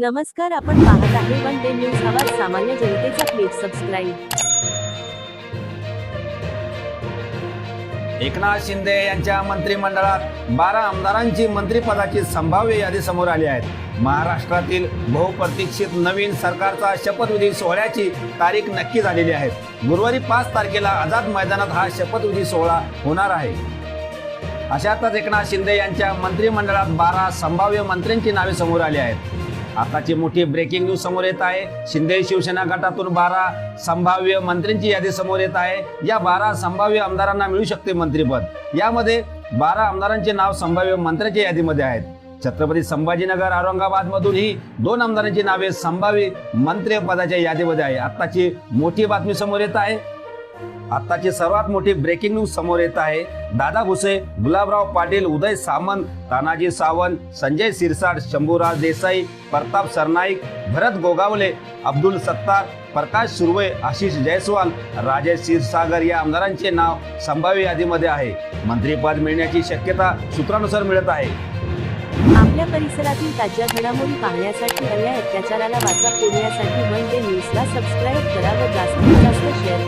नमस्कार आपण पाहत आहे वन डे न्यूज आवाज सामान्य जनतेचा प्लीज सबस्क्राईब. एकनाथ शिंदे यांच्या मंत्रिमंडळात बारा आमदारांची मंत्रिपदाची संभाव्य यादी समोर आली आहे. महाराष्ट्रातील बहुप्रतीक्षित नवीन सरकारचा शपथविधी सोहळ्याची तारीख नक्की झालेली आहे. गुरुवारी पाच तारखेला आझाद मैदानात हा शपथविधी सोहळा होणार आहे. अशातच एकनाथ शिंदे यांच्या मंत्रिमंडळात बारा संभाव्य मंत्र्यांची नावे समोर आली आहेत. आताची मोठी ब्रेकिंग न्यूज समोर येत आहे. शिंदे शिवसेना गटातून बारा संभाव्य मंत्र्यांची यादी समोर येत आहे. या बारा संभाव्य आमदारांना मिळू शकते मंत्रीपद. यामध्ये बारा आमदारांचे नाव संभाव्य मंत्र्यांच्या यादीमध्ये आहेत. छत्रपती संभाजीनगर औरंगाबाद मधून ही दोन आमदारांची नावे संभाव्य मंत्रिपदाच्या यादीमध्ये आहे. आताची मोठी बातमी समोर येत आहे. आताची सर्वात मोठी ब्रेकिंग न्यूज समोर येत आहे. दादा भुसे गुलाबराव पाटील उदय सामंत तानाजी सावंत संजय सिरसाट शंभूराज देसाई प्रताप सरनाईक भरत गोगावले अब्दुल सत्तार प्रकाश सुर्वे आशिष जयस्वाल राजेश क्षीरसागर या आमदारांचे नाव संभाव्य यादीमध्ये आहे. मंत्रीपद मिळण्याची शक्यता सूत्रानुसार मिळत आहे. आपल्या परिसरातील ताज्या घडामोडी पाहण्यासाठी अन्याय अत्याचाराला वाचा फोडण्यासाठी वन डे न्यूजला सबस्क्राईब करा व जास्तीत जास्त शेअर